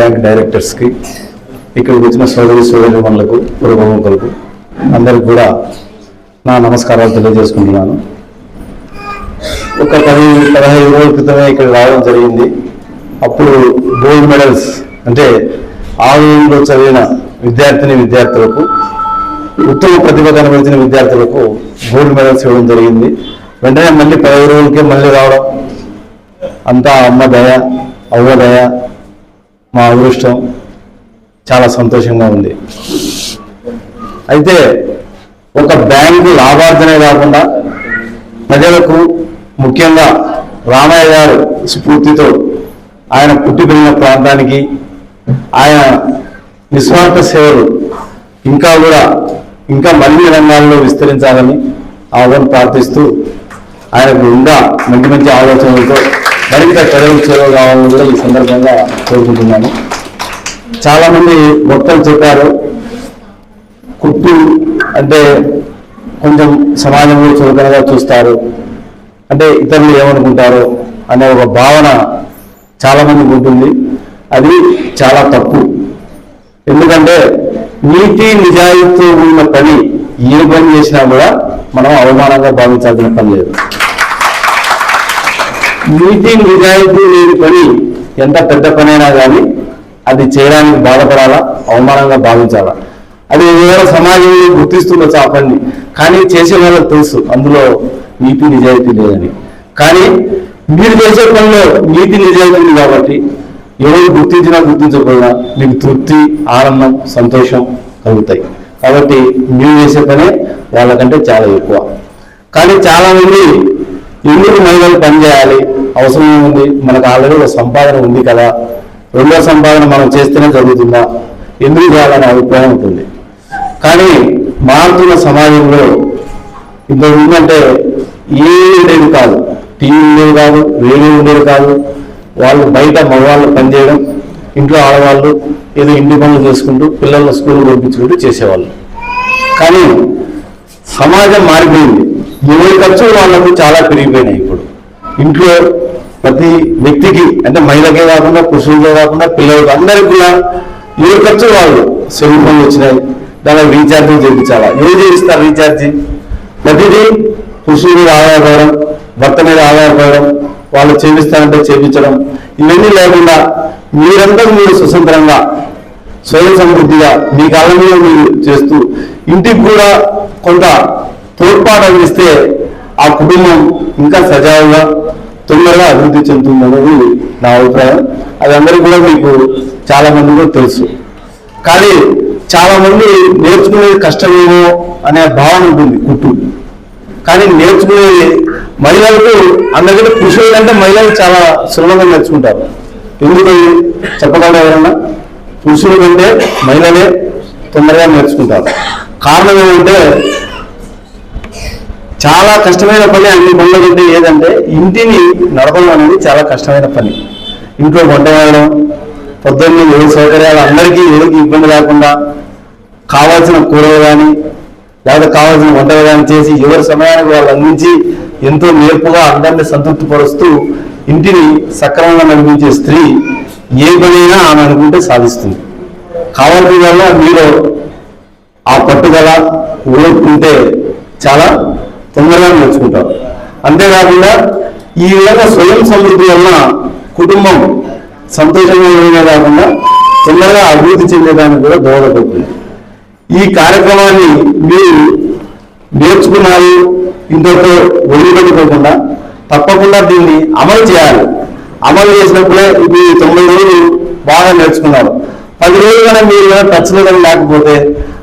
Bank డైరెక్టర్స్కి ఇక్కడికి వచ్చిన సోదరి సోదరి మనలకు పురప్రముఖులకు అందరికి కూడా నా నమస్కారాలు తెలియజేసుకుంటున్నాను. ఒక పది పదహైదు రోజుల క్రితమే ఇక్కడ రావడం జరిగింది. అప్పుడు గోల్డ్ మెడల్స్ అంటే ఆలయంలో చదివిన విద్యార్థిని విద్యార్థులకు ఉత్తమ ప్రతిభ కనబడిన విద్యార్థులకు గోల్డ్ మెడల్స్ ఇవ్వడం జరిగింది. వెంటనే మళ్ళీ పదహైదు రోజులకే మళ్ళీ రావడం. అంతా అమ్మ దయ అవ్వ దయ మా అదృష్టం చాలా సంతోషంగా ఉంది. అయితే ఒక బ్యాంకు లాభార్జనే కాకుండా ప్రజలకు ముఖ్యంగా రామయ్య గారు స్ఫూర్తితో ఆయన పుట్టి పెరిగిన ప్రాంతానికి ఆయన నిస్వార్థ సేవలు ఇంకా కూడా ఇంకా మరిన్ని రంగాల్లో విస్తరించాలని ఆహ్వానం ప్రార్థిస్తూ ఆయనకు ఇంకా మంచి మంచి ఆలోచనలతో మరింత ప్రజలకు సేవ కావాలని కూడా ఈ సందర్భంగా కోరుకుంటున్నాను. చాలామంది మంది చెప్పారు కుట్టు అంటే కొంచెం సమాజంలో చులకనగా చూస్తారు. అంటే ఇతరులు ఏమనుకుంటారు అనే ఒక భావన చాలామందికి ఉంటుంది. అది చాలా తప్పు. ఎందుకంటే నీతి నిజాయితీ ఉన్న పని ఏ పని చేసినా కూడా మనం అవమానంగా భావించాల్సిన పని లేదు. నీతి నిజాయితీ లేని పని ఎంత పెద్ద పనైనా కానీ అది చేయడానికి బాధపడాలా అవమానంగా భావించాలా? అది ఏదైనా సమాజంలో గుర్తిస్తుండొచ్చు ఆ పని కానీ చేసే వాళ్ళకి తెలుసు అందులో నీతి నిజాయితీ లేదని. కానీ మీరు చేసే పనిలో నీతి నిజాయితీ ఉంది కాబట్టి ఎవరు గుర్తించినా గుర్తించకపోయినా మీకు తృప్తి ఆనందం సంతోషం కలుగుతాయి. కాబట్టి మీరు చేసే పనే వాళ్ళకంటే చాలా ఎక్కువ. కానీ చాలా మంది ఎందుకు మహిళలు పనిచేయాలి అవసరం ఉంది. మనకు ఆల్రెడీ ఒక సంపాదన ఉంది కదా. రెండో సంపాదన మనం చేస్తేనే జరుగుతుందా? ఎందుకు కావాలనే అభిప్రాయం ఉంటుంది. కానీ మారుతున్న సమాజంలో ఇంతకు ముందంటే ఏమీ ఉండేది కాదు. టీవీ ఉండేది కాదు రేడియో ఉండేది కాదు. వాళ్ళు బయట మగవాళ్ళు పనిచేయడం ఇంట్లో ఆడవాళ్ళు ఏదో ఇంటి పనులు చేసుకుంటూ పిల్లల్ని స్కూల్ పంపించుకుంటూ చేసేవాళ్ళు. కానీ సమాజం మారిపోయింది. ఏ ఖర్చులు వాళ్ళకు చాలా పెరిగిపోయినాయి ఇప్పుడు. ఇంట్లో ప్రతి వ్యక్తికి అంటే మహిళకే కాకుండా పురుషులకే కాకుండా పిల్లలకి అందరికి కూడా ఏ ఖర్చు వాళ్ళు సెల్ ఫోన్లు వచ్చినాయి. దానికి రీఛార్జ్ చేయించాలా? ఏం చేయిస్తారు రీఛార్జ్? ప్రతిదీ పురుషుల మీద ఆధారపడడం భర్త మీద ఆధారపడడం వాళ్ళు చేపిస్తారంటే చేపించడం ఇవన్నీ లేకుండా మీరంతా మీరు స్వతంత్రంగా స్వయం సమృద్ధిగా మీ కాలంలో మీరు చేస్తూ ఇంటికి కూడా కొంత తోడ్పాటు అందిస్తే ఆ కుటుంబం ఇంకా సజావుగా తొందరగా అభివృద్ధి చెందుతుందనేది నా అభిప్రాయం. అది అందరికీ కూడా మీకు చాలా మంది కూడా తెలుసు. కానీ చాలా మంది నేర్చుకునేది కష్టమేమో అనే భావన ఉంటుంది కుట్టు. కానీ నేర్చుకునేది మహిళలకు అందరికీ పురుషులు కంటే మహిళలు చాలా సులభంగా నేర్చుకుంటారు. ఎందుకు చెప్పగలరా ఎవరన్నా? పురుషుల కంటే మహిళలే తొందరగా నేర్చుకుంటారు. కారణం ఏమంటే చాలా కష్టమైన పని అన్ని పనుల కంటే ఏదంటే ఇంటిని నడపడం అనేది చాలా కష్టమైన పని. ఇంట్లో వంట వేయడం పొద్దున్నే ఏ సౌకర్యాలు అందరికీ ఎవరికి ఇబ్బంది లేకుండా కావాల్సిన కూరలు కానీ లేదా కావాల్సిన వంటలు కానీ చేసి ఎవరి సమయానికి వాళ్ళు అందించి ఎంతో నేర్పుగా అందరినీ సంతృప్తి పరుస్తూ ఇంటిని సక్రమంగా నడిపించే స్త్రీ ఏ పనైనా ఆమె అనుకుంటే సాధిస్తుంది. కావాల్సిన వల్ల మీరు ఆ పట్టుదల ఊరుకుంటే చాలా తొందరగా నేర్చుకుంటారు అంతేకాకుండా ఈ విధంగా స్వయం సమృద్ధి వలన కుటుంబం సంతోషంగా ఉండడమే కాకుండా తొందరగా అభివృద్ధి చెందేదానికి కూడా దోహదపడుతుంది. ఈ కార్యక్రమాన్ని మీరు నేర్చుకున్నారు ఇంతటితో వదిలిపెట్టుకోకుండా తప్పకుండా దీన్ని అమలు చేయాలి. అమలు చేసినప్పుడే ఇది తొంభై రోజులు బాగా నేర్చుకున్నారు. పది రోజులు కన్నా మీరు ఏమైనా టచ్లో కానీ లేకపోతే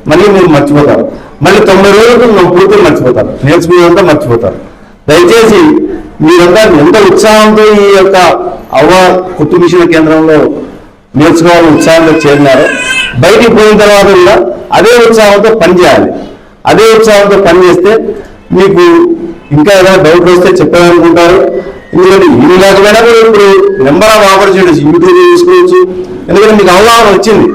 మళ్ళీ మీరు మర్చిపోతారు. మళ్ళీ తొంభై రోజులకు నువ్వు పూర్తిగా మర్చిపోతారు నేర్చుకునేదంతా మర్చిపోతారు దయచేసి మీరంతా ఎంత ఉత్సాహంతో ఈ యొక్క అవ్వ కుట్టు మిషన్ కేంద్రంలో నేర్చుకోవాలని ఉత్సాహంతో చేరినారు బయటికి పోయిన తర్వాత కూడా అదే ఉత్సాహంతో పనిచేయాలి అదే ఉత్సాహంతో పనిచేస్తే మీకు ఇంకా ఏదైనా డౌట్ వస్తే చెప్పాలనుకుంటారు. ఎందుకంటే ఇది లేకపోయినా కూడా ఇప్పుడు నెంబర్ ఆఫ్ ఆపర్చునిటీస్ యూట్యూబ్ చూసుకోవచ్చు. ఎందుకంటే మీకు అవగాహన వచ్చింది.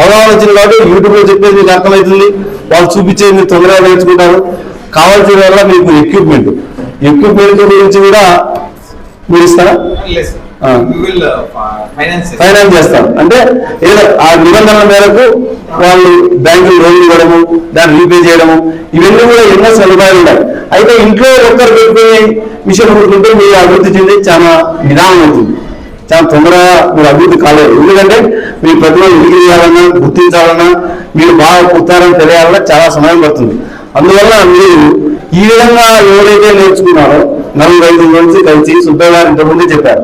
అవగాహన వచ్చింది కాబట్టి యూట్యూబ్లో చెప్పేది మీకు అర్థమవుతుంది. వాళ్ళు చూపించేది మీరు తొందరగా నేర్చుకుంటారు. కావాల్సిన వల్ల మీకు ఎక్విప్మెంట్ ఎక్విప్మెంట్ గురించి కూడా మీరు ఇస్తారా? will uh. ఫైనాన్స్ చేస్తారు అంటే ఏదో ఆ నిబంధనల మేరకు వాళ్ళు బ్యాంకులు లోన్ ఇవ్వడము దాన్ని రీపే చేయడము ఇవన్నీ కూడా ఎన్నో సదుపాయాలు ఉన్నాయి. అయితే ఇంట్లో ఒక్కరు పెట్టుకుని మిషన్ కొట్టుకుంటే మీరు అభివృద్ధి చెంది చాలా నిదానం అవుతుంది. చాలా తొందరగా మీరు అభివృద్ధి కాలేదు. ఎందుకంటే మీ ప్రతిభ వెలిగి చేయాలన్నా గుర్తించాలన్నా మీరు బాగా పుట్టారని తెలియాలన్నా చాలా సమయం పడుతుంది. అందువల్ల మీరు ఈ విధంగా ఎవరైతే నేర్చుకున్నారో నలుగురు ఐదు నుంచి కలిసి సుబ్బయ్య గారు ఇంతకుముందే చెప్పారు.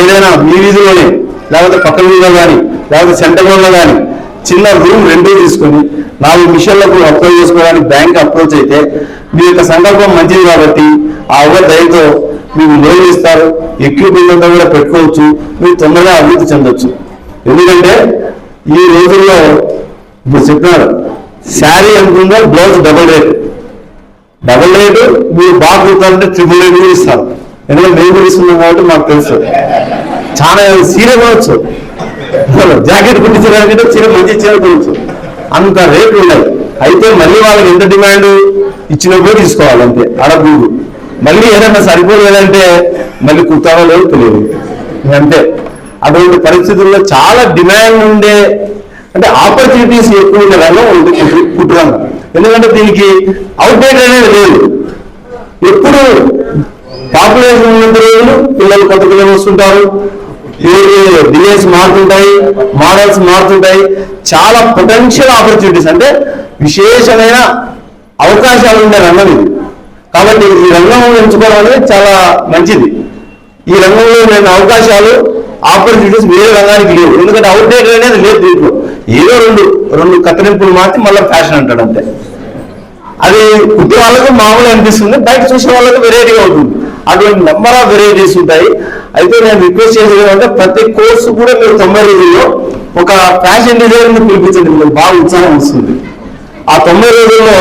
ఏదైనా మీ వీధిలోనే లేకపోతే పక్క వీధిలో కానీ లేకపోతే సెంటర్లో కానీ చిన్న రూమ్ రెండూ తీసుకొని నాలుగు మిషన్లకు అప్రోచ్ చేసుకోవడానికి బ్యాంక్ అప్రోచ్ అయితే మీ యొక్క సంకల్పం మంచిది కాబట్టి ఆ ఒక దయతో మీకు లోన్ ఇస్తారు ఎక్విప్మెంట్ అంతా కూడా పెట్టుకోవచ్చు మీరు తొందరగా అభివృద్ధి చెందొచ్చు. ఎందుకంటే ఈ రోజుల్లో మీరు చెప్పినారు sari అనుకుందా blouse double rate double rate మీరు బాగా కుడతారంటే ట్రిపుల్ రేట్ కూడా ఇస్తారు. ఎందుకంటే మేము ఇస్తున్నాం కాబట్టి మాకు తెలుసు. చాలా చీర కొనవచ్చు జాకెట్ కుట్టించడానికంటే చీర మంచి చీర కొనవచ్చు అంత రేట్లు ఉన్నాయి అయితే మళ్ళీ వాళ్ళకి ఎంత డిమాండ్ ఇచ్చినప్పుడు తీసుకోవాలి అంతే అడగకూడదు. మళ్ళీ ఏదైనా సరిపోలేదంటే మళ్ళీ కుట్టాలో లేదో తెలియదు అంతే. అటువంటి పరిస్థితుల్లో చాలా డిమాండ్ ఉండే అంటే ఆపర్చునిటీస్ ఎక్కువ ఉండే రంగం కుట్రంగం ఎందుకంటే దీనికి అవుట్డేట్ అనేది లేదు. ఎప్పుడు పాపులేషన్ ఉన్నంత రోజులు పిల్లలు కొత్త పిల్లలు వస్తుంటారు. డిజైన్స్ మారుతుంటాయి మోడల్స్ మారుతుంటాయి. చాలా పొటెన్షియల్ ఆపర్చునిటీస్. అంటే విశేషమైన అవకాశాలు ఉండే రంగం ఇది. కాబట్టి ఈ రంగం ఎంచుకోవడం అనేది చాలా మంచిది. ఈ రంగంలో నేను అవకాశాలు ఆపర్చునిటీస్ వేరే రంగానికి లేవు. ఎందుకంటే అవుట్డేట్ అనేది లేదు దీంట్లో. ఏదో రెండు రెండు కత్తిరింపులు మార్చి మళ్ళీ ఫ్యాషన్ అంటాడు అంతే. అది కుట్టే వాళ్ళకు మామూలు అనిపిస్తుంది బయట చూసిన వాళ్ళకి వెరైటీగా అవుతుంది అటువంటి నెంబర్ ఆఫ్ వెరైటీస్ ఉంటాయి. అయితే నేను రిక్వెస్ట్ చేసేది ఏంటంటే ప్రతి కోర్సు కూడా మీరు తొంభై రోజుల్లో ఒక ఫ్యాషన్ డిజైన్ పిలిపించండి. మీకు బాగా ఉత్సాహం వస్తుంది. ఆ తొంభై రోజుల్లో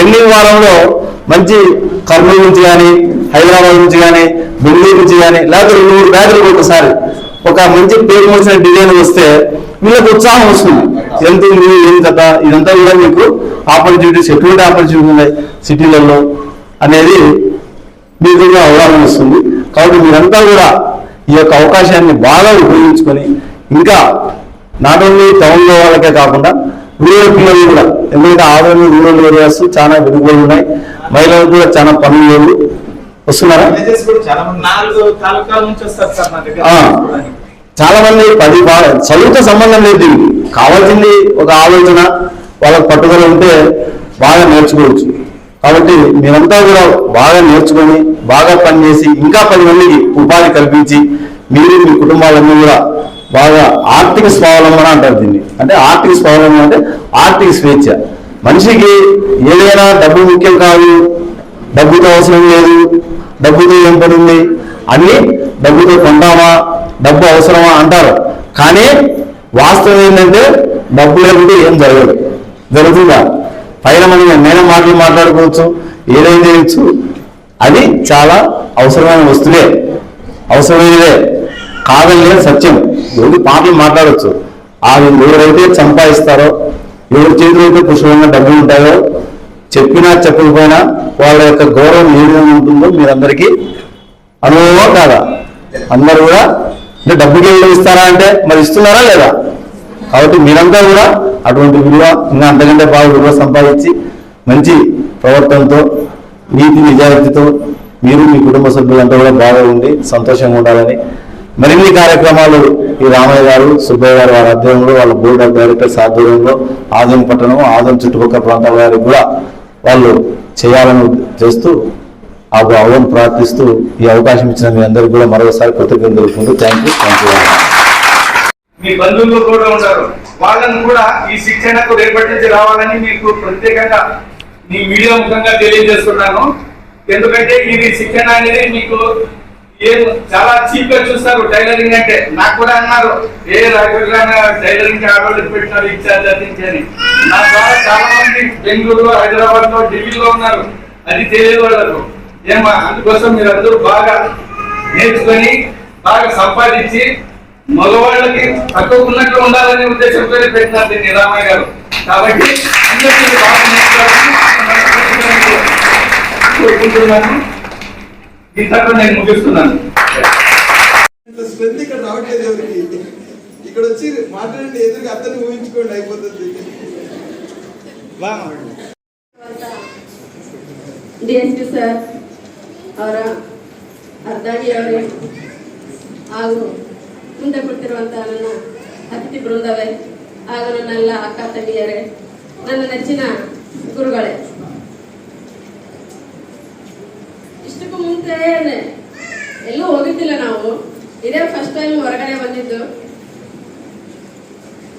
ఎండింగ్ వారంలో మంచి కర్నూలు నుంచి కానీ హైదరాబాద్ నుంచి కానీ బెంగళూరు నుంచి కానీ లేకపోతే రెండు మూడు బ్యాగులు ఒకసారి ఒక మంచి పేరు వచ్చిన డిజైన్ వస్తే వీళ్ళకి ఉత్సాహం వస్తుంది. ఎంత ఉంది ఏం కదా ఇదంతా కూడా మీకు ఆపర్చునిటీస్ ఎటువంటి ఆపర్చునిటీ ఉన్నాయి సిటీలలో అనేది మీకు కూడా అవగాహన వస్తుంది. కాబట్టి మీరంతా కూడా ఈ యొక్క అవకాశాన్ని బాగా ఉపయోగించుకొని ఇంకా నాట్ ఓన్లీ టౌన్లో వాళ్ళకే కాకుండా రూరల్ పిల్లలు కూడా ఎందుకంటే ఆదరణ రూరల్ ఏరియాస్ చాలా వెనుకబడి ఉన్నాయి. మహిళలకు కూడా చాలా పనులు లేవు వస్తున్నారా? చాలా మంది పది బాగా చదువుతో సంబంధం లేదు కావాల్సింది ఒక ఆలోచన వాళ్ళకి పట్టుదల ఉంటే బాగా నేర్చుకోవచ్చు. కాబట్టి మీరంతా కూడా బాగా నేర్చుకొని బాగా పనిచేసి ఇంకా పది మందికి ఉపాధి కల్పించి మీరు మీ కుటుంబాలన్నీ కూడా బాగా ఆర్థిక స్వావలంబన అంటారు దీన్ని. అంటే ఆర్థిక స్వావలంబన అంటే ఆర్థిక స్వేచ్ఛ. మనిషికి ఏదైనా డబ్బు ముఖ్యం కాదు డబ్బుతో అవసరం లేదు డబ్బుతో ఏం పని ఉంది? అన్ని డబ్బుతో కొంటామా డబ్బు అవసరమా అంటారు. కానీ వాస్తవం ఏంటంటే డబ్బు లేకుంటే ఏం జరగదు. జరుగుతుందా? పైన మనం ఎన్నైనా మాటలు మాట్లాడుకోవచ్చు ఏదైనా చేయొచ్చు. అది చాలా అవసరమైన వస్తువే. అవసరమైనదే. కాదని లేదు సత్యం. ఏది పాటలు మాట్లాడచ్చు. ఆ ఎవరైతే సంపాదిస్తారో ఎవరి చేతిలో అయితే పుష్పంగా డబ్బులు ఉంటాయో చెప్పినా చెప్పకపోయినా వాళ్ళ యొక్క గౌరవం ఏ విధంగా ఉంటుందో మీరందరికీ అనుభవం కాదా? అందరూ కూడా అంటే డబ్బుకి ఇస్తారా అంటే మరి ఇస్తున్నారా లేదా? కాబట్టి మీరంతా కూడా అటువంటి విలువ ఇంకా అంతకంటే బాగా విలువ సంపాదించి మంచి ప్రవర్తనతో నీతి నిజాయితీతో మీరు మీ కుటుంబ సభ్యులంతా కూడా బాగా ఉండి సంతోషంగా ఉండాలని మరిన్ని కార్యక్రమాలు ఈ రామయ్య గారు సుబ్బయ్య గారు వారి అధ్యయనంలో వాళ్ళ బోర్డ్ ఆఫ్ డైరెక్టర్స్ ఆధ్వర్యంలో ఆదం పట్టణం ఆదం చుట్టుపక్కల ప్రాంతాల వారికి కూడా వాళ్ళు చేయాలని చేస్తూ ఆ అవడం ప్రార్థిస్తూ ఈ అవకాశం ఇచ్చిన మీ అందరికీ కూడా మరొకసారి కృతజ్ఞతలు తెలుపుకుంటూ థ్యాంక్ యూ థ్యాంక్ యూ మీ బంధువులు కూడా ఉన్నారు. వాళ్ళని కూడా ఈ శిక్షణకు రేపటి రావాలని మీకు ప్రత్యేకంగా మీ మీడియా ముఖంగా తెలియజేస్తున్నాను. ఎందుకంటే ఇది శిక్షణ అనేది మీకు ఏం చాలా చీప్గా చూస్తారు టైలరింగ్ అంటే. నాకు కూడా అన్నారు ఏ రాజకీయ టైలరింగ్ ఆర్డర్లు పెట్టినారు ఇచ్చారు అని. నా ద్వారా చాలా మంది బెంగళూరులో హైదరాబాద్లో ఢిల్లీలో ఉన్నారు. అది తెలియదు వాళ్ళకు ఏమా అందుకోసం మీరు అందరూ బాగా నేర్చుకొని బాగా సంపాదించి మగవాళ్ళకి తక్కువ ఉన్నట్లు ఉండాలనే ఉద్దేశంతో పెట్టినారు దీన్ని రామయ్య గారు. కాబట్టి అందరికీ బాగా నేర్చుకోవాలని కోరుకుంటున్నాను. ఇంతతో నేను ముగిస్తున్నాను స్ట్రెంత్ ఇక్కడ రావట్లేదు ఎవరికి ఇక్కడ వచ్చి మాట్లాడండి ఎదురుగా అతన్ని ఊహించుకోండి అయిపోతుంది ಡಿಎಸ್ಪಿ ಸರ್ ಅವರ ಅರ್ಧಾಗಿಯವರೇ ಹಾಗೂ ಮುಂದೆ ಕೊಟ್ಟಿರುವಂತಹ ನನ್ನ ಅತಿಥಿ ಬೃಂದವೇ ಹಾಗೂ ನನ್ನೆಲ್ಲ ಅಕ್ಕ ತಂಗಿಯರೇ ನನ್ನ ನೆಚ್ಚಿನ ಗುರುಗಳೇ ಮುಂಚೆ ಎಲ್ಲೂ ಹೋಗಿದ್ದಿಲ್ಲ ನಾವು. ಇದೇ ಫಸ್ಟ್ ಟೈಮ್ ಹೊರಗಡೆ ಬಂದಿದ್ದು.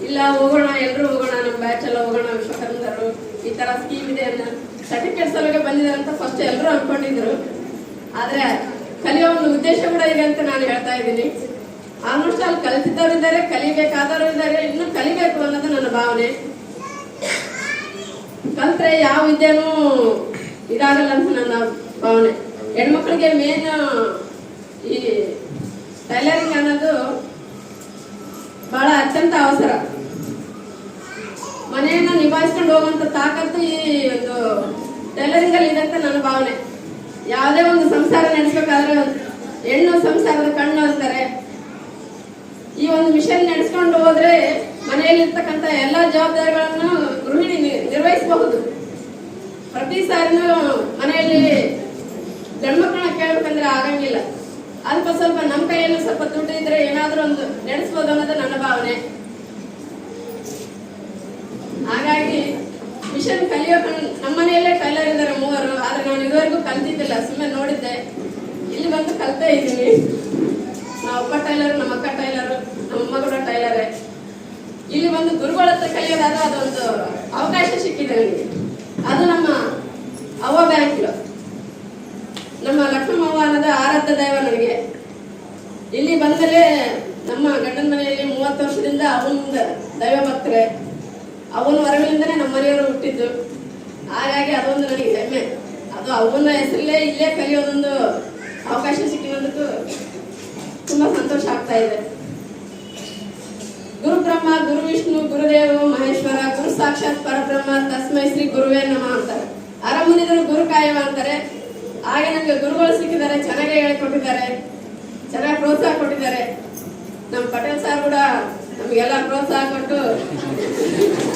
ಇಲ್ಲ, ಹೋಗೋಣ ಎಲ್ಲರೂ ಹೋಗೋಣ ನಮ್ಮ ಬ್ಯಾಚ್ ಎಲ್ಲ ಹೋಗೋಣ ವಿಶ್ವಕರ್ಮರು ಈ ತರ ಸ್ಕೀಮ್ ಇದೆ ಅನ್ನೋ ಸರ್ಟಿಫಿಕೇಟ್ ಒಳಗೆ ಬಂದಿದೆ ಅಂತ ಫಸ್ಟ್ ಎಲ್ಲರೂ ಅನ್ಕೊಂಡಿದ್ರು. ಆದ್ರೆ ಕಲಿಯೋ ಒಂದು ಉದ್ದೇಶ ಕೂಡ ಇದೆ ಅಂತ ನಾನು ಹೇಳ್ತಾ ಇದ್ದೀನಿ. ಆಲ್ಮೋಸ್ಟ್ ಅಲ್ಲಿ ಕಲಿತಿದ್ದವರು ಇದ್ದಾರೆ, ಕಲಿಬೇಕಾದವರು ಇದ್ದಾರೆ, ಇನ್ನು ಕಲಿಬೇಕು ಅನ್ನೋದು ನನ್ನ ಭಾವನೆ. ಕಲ್ತ್ರೆ ಯಾವ ವಿದ್ಯೆನೂ ಇದಾಗಲ್ಲ ಅಂತ ನನ್ನ ಭಾವನೆ. ಹೆಣ್ಮಕ್ಳಿಗೆ ಮೇನ್ ಈ ಟೈಲರಿಂಗ್ ಅನ್ನೋದು ಬಹಳ ಅತ್ಯಂತ ಅವಸರ. ಮನೆಯನ್ನ ನಿಭಾಯಿಸ್ಕೊಂಡು ಹೋಗುವಂತ ತಾಕತ್ತು ಈ ಒಂದು ಟೈಲರಿಂಗ್ ಅಲ್ಲಿ ಇದೆ ಅಂತ ನನ್ನ ಭಾವನೆ. ಯಾವುದೇ ಒಂದು ಸಂಸಾರ ನಡೆಸ್ಬೇಕಾದ್ರೆ ಹೆಣ್ಣು ಸಂಸಾರದ ಕಣ್ಣು ಅಂತಾರೆ. ಈ ಒಂದು ಮಿಷನ್ ನಡೆಸ್ಕೊಂಡು ಹೋದ್ರೆ ಮನೆಯಲ್ಲಿರ್ತಕ್ಕಂಥ ಎಲ್ಲ ಜವಾಬ್ದಾರಿಗಳನ್ನು ಗೃಹಿಣಿ ನಿರ್ವಹಿಸಬಹುದು. ಪ್ರತಿ ಸಾರಿನೂ ಮನೆಯಲ್ಲಿ ಗಂಡ್ಮಕ್ಳನ್ನ ಕೇಳ್ಬೇಕಂದ್ರೆ ಆಗಂಗಿಲ್ಲ. ಅದಕ್ಕ ಸ್ವಲ್ಪ ನಮ್ಮ ಕೈಯಲ್ಲಿ ಸ್ವಲ್ಪ ದುಡ್ಡು ಇದ್ರೆ ಏನಾದ್ರೂ ಒಂದು ನಡೆಸ್ಬೋದು ಅನ್ನೋದು ನನ್ನ ಭಾವನೆ. ಹಾಗಾಗಿ ಮಿಷನ್ ಕಲಿಯೋಕೆ ನಮ್ಮ ಮನೆಯಲ್ಲೇ ಟೈಲರ್ ಇದ್ದಾರೆ ಮೂವರು, ಆದ್ರೆ ನಾನು ಇದುವರೆಗೂ ಕಲ್ತಿದ್ದಿಲ್ಲ ಸುಮ್ಮನೆ ನೋಡಿದ್ದೆ. ಇಲ್ಲಿ ಬಂದು ಕಲ್ತಾ ಇದ್ದೀನಿ. ನಮ್ಮ ಅಪ್ಪ ಟೈಲರ್, ನಮ್ಮ ಅಕ್ಕ ಟೈಲರ್, ನಮ್ಮ ಅಮ್ಮ ಕೂಡ ಟೈಲರೇ. ಇಲ್ಲಿ ಬಂದು ಗುರುಗಳ ಹತ್ರ ಕಲಿಯೋದಾದ್ರೆ ಅದೊಂದು ಅವಕಾಶ ಸಿಕ್ಕಿದೆ ನನಗೆ. ಅದು ನಮ್ಮ ಅವ ಬ್ಯಾಂಕ್ಲು ನಮ್ಮ ಲಕ್ಷ್ಮಮ್ಮ ಅನ್ನೋದು ಆರಾಧ್ಯ ದೈವ ನನಗೆ ಇಲ್ಲಿ ಬಂದರೆ ನಮ್ಮ ಗಂಡನ ಮನೆಯಲ್ಲಿ ಮೂವತ್ತು ವರ್ಷದಿಂದ ಅವನ ದೈವ ಭಕ್ತರೆ. ಅವನ ಹೊರಗಿನಿಂದನೇ ನಮ್ಮ ಮನೆಯವರು ಹುಟ್ಟಿದ್ದು. ಹಾಗಾಗಿ ಅದೊಂದು ನನಗೆ ಹೆಮ್ಮೆ. ಅದು ಅವನ ಹೆಸರಲ್ಲೇ ಇಲ್ಲೇ ಕಲಿಯೋದೊಂದು ಅವಕಾಶ ಸಿಕ್ಕಿರೋದಕ್ಕೂ ತುಂಬ ಸಂತೋಷ ಆಗ್ತಾ ಇದೆ. ಗುರು ಬ್ರಹ್ಮ, ಗುರು ವಿಷ್ಣು ಗುರುದೇವ ಮಹೇಶ್ವರ, ಗುರು ಸಾಕ್ಷಾತ್ ಪರಬ್ರಹ್ಮ, ತಸ್ಮೈ ಶ್ರೀ ಗುರುವೇ ನಮ ಅಂತಾರೆ. ಅರಮುನಿದರು ಗುರು ಕಾಯವ ಅಂತಾರೆ. ಹಾಗೆ ನಮ್ಗೆ ಗುರುಗಳು ಸಿಕ್ಕಿದ್ದಾರೆ ಚೆನ್ನಾಗಿ ಹೇಳಿಕೊಟ್ಟಿದ್ದಾರೆ ಚೆನ್ನಾಗಿ ಪ್ರೋತ್ಸಾಹ ಕೊಟ್ಟಿದ್ದಾರೆ. ನಮ್ಮ ಪಟೇಲ್ ಸರ್ ಕೂಡ ನಮಗೆಲ್ಲ ಪ್ರೋತ್ಸಾಹ ಕೊಟ್ಟು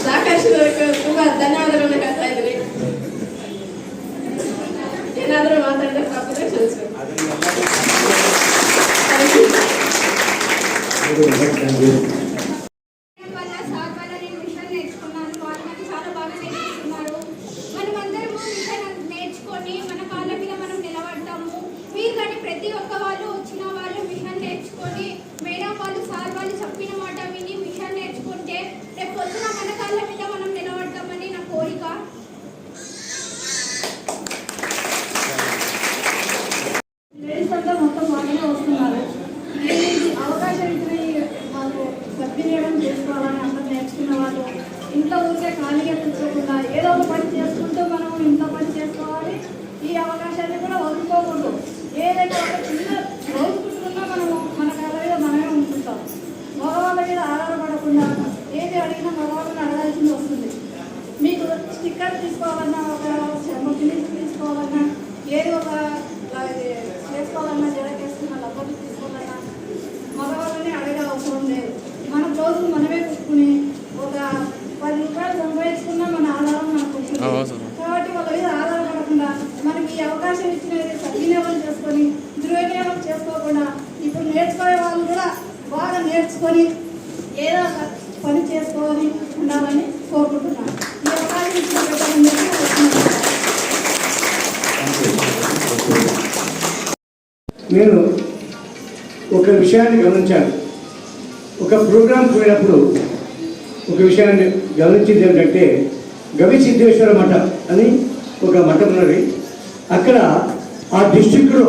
ಸಾಕಷ್ಟು ತುಂಬಾ ಧನ್ಯವಾದಗಳನ್ನ ಹೇಳ್ತಾ ಇದ್ದೀನಿ ಏನಾದರೂ ಮಾತಾಡಿದ್ರೆ ತಪ್ಪಿದ್ರೆ ಕ್ಷಮಿಸ್ಬೇಕು. Thank you. ఒక్క వాళ్ళు వచ్చిన వాళ్ళు మిషన్ నేర్చుకొని మేడం వాళ్ళు సార్ వాళ్ళు చెప్పిన మాట విని మిషన్ నేర్చుకుంటే రేపు పొద్దున మన కాళ్ళ మీద మనం నిలబడతామని నా కోరిక లేడీస్ అంతా మొత్తం బాగానే వస్తున్నారు నేను ఇది అవకాశం ఇచ్చిన ఈ వాళ్ళు సద్వినియోగం చేసుకోవాలని అందరూ నేర్చుకున్న వాళ్ళు ఇంట్లో ఊరికే ఖాళీగా కూర్చోకుండా ఏదో ఒక పని చేసుకుంటూ మనం ఇంట్లో పని చేసుకోవాలి ఈ అవకాశాన్ని కూడా వదులుకోకూడదు ఏదైతే ఒక చిన్న రోజు కుట్టుకున్నా మనము మన కాళ్ళ మీద మనమే ఉంటుంటాం మగవాళ్ళ మీద ఆధారపడకుండా ఏది అడిగినా మగవాళ్ళని అడగాల్సింది వస్తుంది మీకు స్టిక్కర్ తీసుకోవాలన్నా ఒక ఫినిష్ తీసుకోవాలన్నా ఏది ఒక అది చేసుకోవాలన్నా జడకేసుకున్న లబ్బలు తీసుకోవాలన్నా మగవాళ్ళని అడగే అవసరం లేదు మన రోజు మనమే కుట్టుకుని ఒక పది రూపాయలు సంపాదించుకున్నా మన ఆధారం మనకు ఉంటుంది కాబట్టి వాళ్ళ మీద ఆధారపడకుండా మనకి ఈ అవకాశం ఇచ్చినది సద్వినియోగం చేసుకొని దుర్వినియోగం చేసుకోకుండా ఇప్పుడు నేర్చుకునే వాళ్ళు కూడా బాగా నేర్చుకొని ఏదో ఒక పని చేసుకోవాలని ఉండాలని కోరుకుంటున్నాను ఈ అవకాశం ఇచ్చిన ప్రజలందరికీ ధన్యవాదాలు. నేను ఒక విషయాన్ని గమనించాను ఒక ప్రోగ్రాం పోయినప్పుడు ఒక విషయాన్ని గమనించింది ఏంటంటే గవి సిద్ధేశ్వర మఠం అని ఒక మఠం ఉన్నది. అక్కడ ఆ డిస్టిక్లో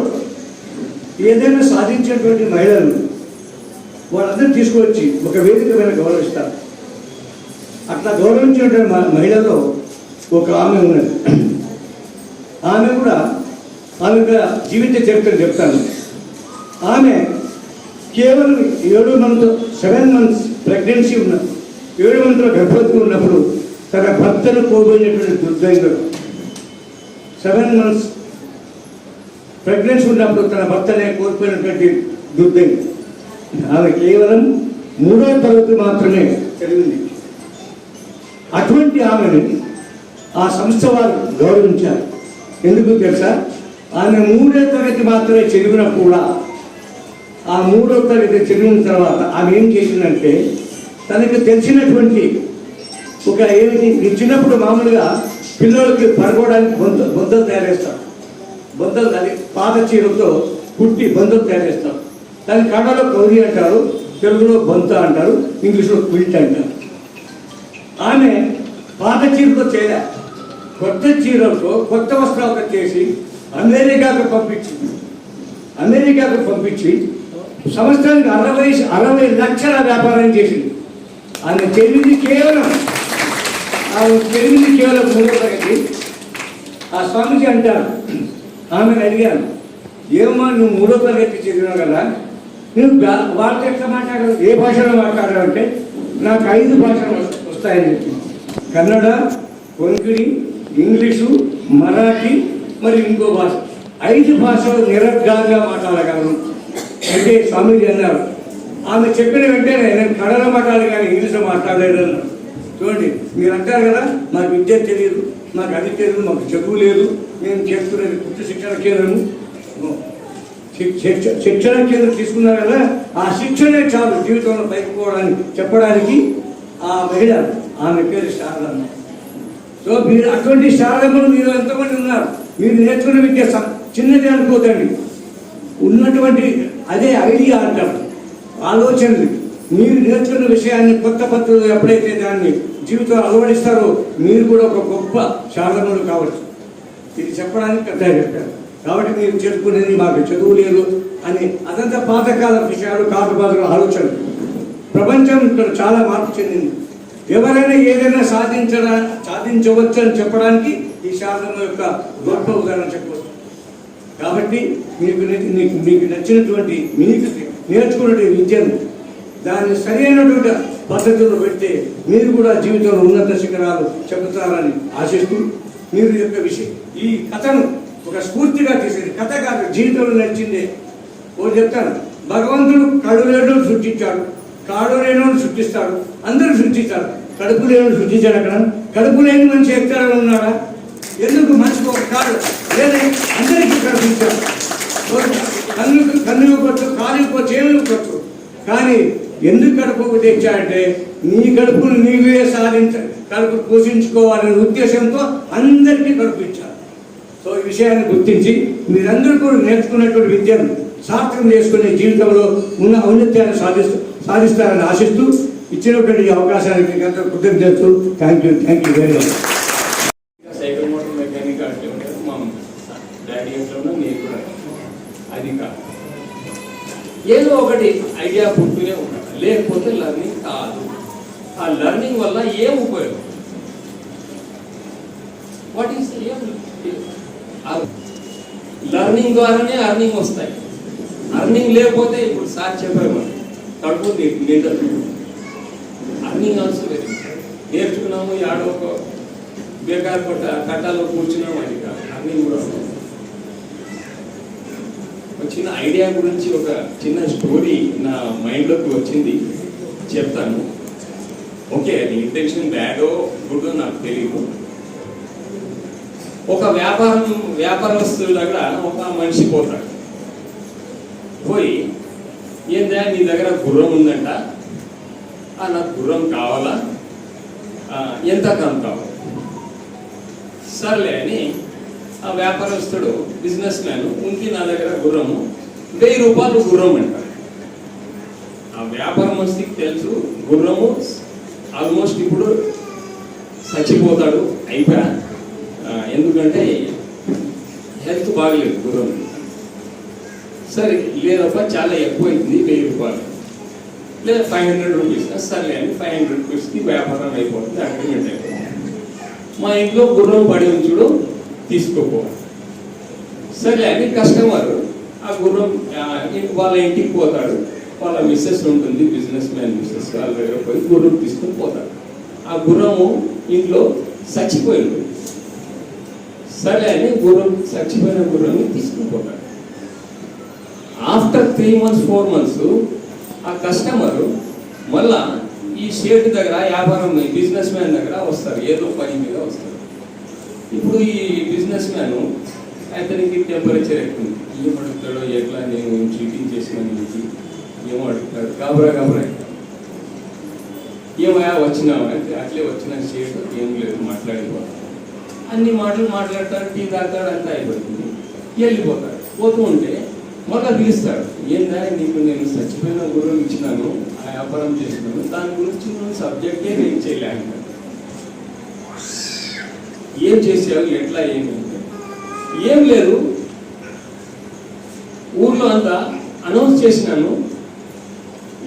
ఏదైనా సాధించేటువంటి మహిళలు వాళ్ళందరూ తీసుకువచ్చి ఒక వేదిక మీద గౌరవిస్తారు. అట్లా గౌరవించినటువంటి మహిళలో ఒక ఆమె ఉన్నది. ఆమె కూడా ఆమె జీవిత చరిత్ర చెప్తాను. ఆమె కేవలం ఏడు మంత్ సెవెన్ మంత్స్ ప్రెగ్నెన్సీ ఉన్నది. ఏడు మంత్లో గర్భవతి ఉన్నప్పుడు తన భర్తను కోల్పోయినటువంటి దుర్దైవం. సెవెన్ మంత్స్ ప్రెగ్నెన్సీ ఉన్నప్పుడు తన భర్తనే కోల్పోయినటువంటి దుర్దైవం. ఆమె కేవలం మూడో తరగతి మాత్రమే చదివింది. అటువంటి ఆమెను ఆ సంస్థ వారు గౌరవించారు. ఎందుకు తెలుసా? ఆమె మూడో తరగతి మాత్రమే చదివినా కూడా ఆ మూడో తరగతి చదివిన తర్వాత ఆమె ఏం చేసిందంటే తనకు తెలిసినటువంటి ఒక ఏమిటి? నేను చిన్నప్పుడు మామూలుగా పిల్లలకి పడుకోవడానికి బొంద బొందలు తయారు చేస్తాం బొందలు అది పాత చీరలతో కుట్టి బొందలు తయారు చేస్తాం దాని కన్నడలో కౌరి అంటారు తెలుగులో బొంత అంటారు ఇంగ్లీష్లో క్విల్ట్ అంటారు. ఆమె పాత చీరతో చేయలే కొత్త చీరలతో కొత్త వస్త్రాలతో చేసి అమెరికాకు పంపించింది. అమెరికాకు పంపించి సంవత్సరానికి అరవై అరవై లక్షల వ్యాపారం చేసింది. ఆమె తెలివింది కేవలం ఆమె తెలివింది కేవలం మూడో తరగతి. ఆ స్వామిజీ అంటారు ఆమెను అడిగాను ఏమో నువ్వు మూడో తరగతి చదివినావు కదా నువ్వు గా- వాళ్ళతో ఎట్లా మాట్లాడవు? ఏ భాషలో మాట్లాడావు అంటే నాకు ఐదు భాషలు వస్తాయని చెప్పి కన్నడ కొంకణి ఇంగ్లీషు మరాఠీ మరి ఇంకో భాష. ఐదు భాషలు నిరర్గాలుగా మాట్లాడగలను. అంటే స్వామీజీ అన్నారు ఆమె చెప్పిన వెంటనే నేను కడన మాట్లాడాలి కానీ ఇంగ్లీష్లో మాట్లాడలేదు. చూడండి మీరు అంటారు కదా మాకు విద్య తెలియదు మాకు అది తెలియదు మాకు చదువు లేదు. మేము చేస్తున్నది ఉచిత శిక్షణ కేంద్రము. శిక్షణ కేంద్రం తీసుకున్నారు కదా ఆ శిక్షణే చాలు జీవితంలో పైకి పోవడానికి చెప్పడానికి ఆ మహిళ ఆమె పేరు శారదమ్మ. సో మీరు అటువంటి శారదమ్మలు మీరు ఎంతమంది ఉన్నారు? మీరు నేర్చుకున్న విద్య చిన్నది అనుకోదండి ఉన్నటువంటి అదే ఐడియా అంటారు. ఆలోచనలు. మీరు నేర్చుకున్న విషయాన్ని కొత్త పద్ధతులు ఎప్పుడైతే దాన్ని జీవితంలో అలవడిస్తారో మీరు కూడా ఒక గొప్ప శారదములు కావచ్చు. ఇది చెప్పడానికి పెద్ద చెప్పారు కాబట్టి మీరు చెప్పుకునేది మాకు చదువు లేదు అని అదంతా పాతకాల విషయాలు కాదు బాధల ఆలోచనలు. ప్రపంచం ఇక్కడ చాలా మార్పు చెందింది. ఎవరైనా ఏదైనా సాధించడా సాధించవచ్చు అని చెప్పడానికి ఈ శాస్త్రం యొక్క గొప్ప ఉదాహరణ చెప్పవచ్చు. కాబట్టి మీకు మీకు మీకు నచ్చినటువంటి మీకు నేర్చుకున్నటువంటి విద్యను దాన్ని సరైనటువంటి పద్ధతిలో పెడితే మీరు కూడా జీవితంలో ఉన్నత శిఖరాలు చెబుతారని ఆశిస్తూ మీరు యొక్క విషయం. ఈ కథను ఒక స్ఫూర్తిగా తీసేది కథ కాదు జీవితంలో నడిచిందే. ఓ చెప్తాను భగవంతుడు కడు లేనోడు సృష్టించాడు కాడు లేనోడు సృష్టిస్తాడు అందరూ సృష్టిస్తారు. కడుపు లేనోడు సృష్టించాడు అక్కడ. కడుపు లేని మనిషి ఎక్కడ ఉన్నాడా? ఎందుకు మనిషికి ఒక కాడు లేదే అందరికీ కనిపించాడు కన్ను కన్ను ఇవ్వచ్చు కాలు ఇవ్వచ్చు ఏమి ఇవ్వచ్చు కానీ ఎందుకు కడుపుకు ఒకటి నీ కడుపును నీవే సాధించ కడుపు పోషించుకోవాలనే ఉద్దేశంతో అందరికీ కడుపు ఇచ్చారు. సో ఈ విషయాన్ని గుర్తించి మీరందరూ కూడా నేర్చుకున్నటువంటి విద్యను సార్థకం చేసుకునే జీవితంలో ఉన్న ఔన్నత్యాన్ని సాధిస్తూ సాధిస్తారని ఆశిస్తూ ఇచ్చినటువంటి ఈ అవకాశానికి మీకు అందరూ కృతజ్ఞతలు. Thank you thank you very much cycle motor mechanic అట్లా ఉంటారు మా డాడీ ఇంట్లో నేను కూడా అది కాదు ఏదో ఒకటి ఐడియా పుట్టునే ఉండాలి. లేకపోతే లర్నింగ్ కాదు. ఆ లర్నింగ్ వల్ల ఏం ఉపయోగం? వాట్ ఈస్ ఏం లర్నింగ్ ద్వారానే అర్నింగ్ వస్తాయి. అర్నింగ్ లేకపోతే ఇప్పుడు సార్ చెప్పారు మనం కడుపు నిద్ర అర్నింగ్ ఆల్సో వెరీ నేర్చుకున్నాము యాడో ఒక బేకార్ కొట్ట కట్టాలో కూర్చున్నాము అది కాదు. అర్నింగ్ కూడా ఒక చిన్న ఐడియా గురించి ఒక చిన్న స్టోరీ నా మైండ్లోకి వచ్చింది. చెప్తాను. ఓకే అది ఇంటెన్షన్ బ్యాడో గుడ్ నాకు తెలియదు ఒక వ్యాపారం వ్యాపారస్తుల దగ్గర ఒక మనిషి పోతాడు. పోయి ఏందా నీ దగ్గర గుర్రం ఉందంట? నాకు గుర్రం కావాలా? ఎంత కమ్ కావాలి? సర్లే అని ఆ వ్యాపారస్తుడు బిజినెస్ మ్యాన్ ఉంది నా దగ్గర గుర్రము వెయ్యి రూపాయలు గుర్రం అంటారు ఆ వ్యాపార మనిషికి తెలుసు గుర్రము ఆల్మోస్ట్ ఇప్పుడు చచ్చిపోతాడు అయిపోయా? ఎందుకంటే హెల్త్ బాగలేదు గుర్రం. సరే లేదప్ప చాలా ఎక్కువ అయింది వెయ్యి రూపాయలు. లేదా ఫైవ్ హండ్రెడ్ రూపీస్ సర్లే అని ఫైవ్ హండ్రెడ్ రూపీస్కి వ్యాపారం అయిపోతుంది అగ్రిమెంట్ అయిపోతుంది. మా ఇంట్లో గుర్రం పడి ఉంచుడు తీసుకోపో. సరే అని కస్టమర్. ఆ గుర్రం వాళ్ళ ఇంటికి పోతాడు. వాళ్ళ మిస్సెస్ ఉంటుంది బిజినెస్ మ్యాన్ మిస్సెస్ వాళ్ళ దగ్గర పోయి గుర్రం తీసుకొని పోతాడు. ఆ గుర్రము ఇంట్లో చచ్చిపోయింది. సరే అని గుర్రం చచ్చిపోయిన గుర్రం తీసుకుని పోతాడు. After three months four months ఆ కస్టమర్ మళ్ళా ఈ షేట్ దగ్గర వ్యాపారం బిజినెస్ మ్యాన్ దగ్గర వస్తారు. ఏదో పని మీద వస్తారు. ఇప్పుడు ఈ బిజినెస్ మ్యాన్ అతనికి టెంపరేచర్ ఎక్కువ ఏం అడుగుతాడో ఎట్లా నేను చీటింగ్ చేసిన నీకు? ఏమో అడుగుతాడు. కాబరా కాబరా ఏమయా వచ్చినావా? అంటే అట్లే వచ్చిన చేయడం ఏం లేదు మాట్లాడిపోతాడు. అన్ని మాటలు మాట్లాడతాడు టీ తాగుతాడు అంతా అయిపోతుంది. వెళ్ళిపోతాడు. పోతూ ఉంటే మళ్ళీ పిలుస్తాడు. ఏందా నీకు నేను చచ్చిపోయిన గురువు ఇచ్చినాను ఆ వ్యాపారం చేసినాను దాని గురించి నువ్వు సబ్జెక్టే నేను చేయలే అంటాడు. ఏం చేసావు ఎట్లా ఏమి? ఏం లేదు. ఊర్లో అంతా అనౌన్స్ చేసినాను.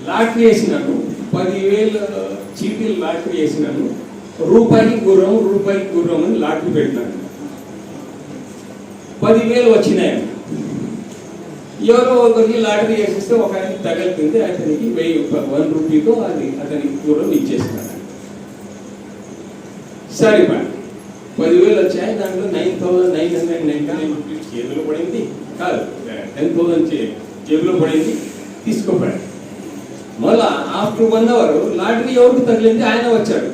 లాటరీ వేసినాను. పదివేల చీటీలు లాటరీ వేసినాను. రూపాయికి గుర్రం రూపాయికి గుర్రం అని లాటరీ పెట్టినాను. పదివేలు వచ్చినాయి. ఎవరో ఒకరికి లాటరీ వేసిస్తే ఒక ఆయన తగలిపింది అతనికి వెయ్యి వన్ రూపీతో అది అతనికి గుర్రం ఇచ్చేసినాడు సరే పని పదివేలు వచ్చాయి దాంట్లో nine thousand nine hundred nine rupees జేబులో పడింది కాదు టెన్ థౌసండ్ జేబులో పడింది తీసుకోపడాడు మళ్ళా ఆఫ్టర్ వన్ అవర్ లాటరీ ఎవరికి తగిలింది? ఆయన వచ్చాడు.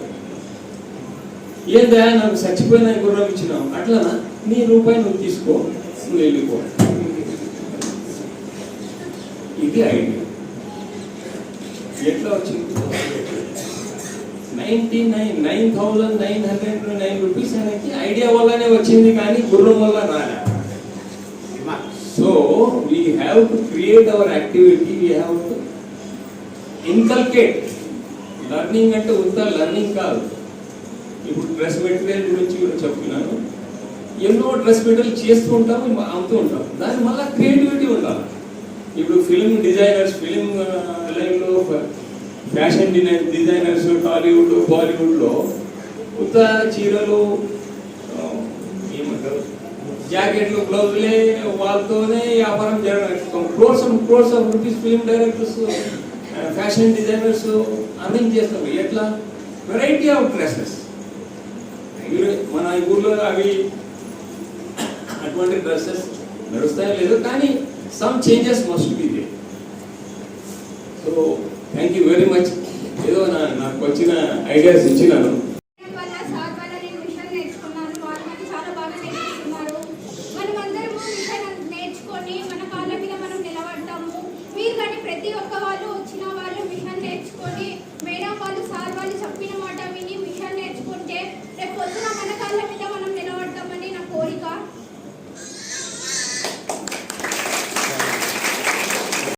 ఏందా నాకు చచ్చిపోయిన గుర్రం ఇచ్చినావు. అట్లనా? నీ రూపాయి నువ్వు తీసుకో నువ్వు వెళ్ళిపో. ఇది ఐడియా. ఎట్లా వచ్చింది? Ninety nine nine thousand nine hundred nine rupees అనేది ఐడియా వల్లనే వచ్చింది కానీ గుర్రం వల్ల రాలే. So we have to create our activity we have to inculcate learning అంటే ఉత్త లర్నింగ్ కాదు. ఇప్పుడు డ్రెస్ మెటీరియల్ గురించి కూడా చెప్తున్నాను. ఎన్నో డ్రెస్ మెటీరియల్ చేస్తూ ఉంటాము అమ్ముతూ ఉంటాం దాని మళ్ళీ క్రియేటివిటీ ఉండాలి. ఇప్పుడు ఫిల్మ్ డిజైనర్స్ ఫిల్మ్ లైన్లో ఫ్యాషన్ డిజైన్ డిజైనర్స్ టాలీవుడ్ బాలీవుడ్లో ఉత్త చీరలు ఏమంటారు? జాకెట్లు గ్లౌజులే వాళ్ళతోనే వ్యాపారం జరగడం crores of crores of rupees film directors fashion designers earning చేస్తారు. ఎట్లా? వెరైటీ ఆఫ్ డ్రెస్సెస్ మన ఈ ఊర్లో అవి అటువంటి డ్రెస్సెస్ నడుస్తాయో లేదు కానీ some changes must be there so thank you very much ఏదో నా నాకు వచ్చిన ఐడియాస్ ఇచ్చినాను.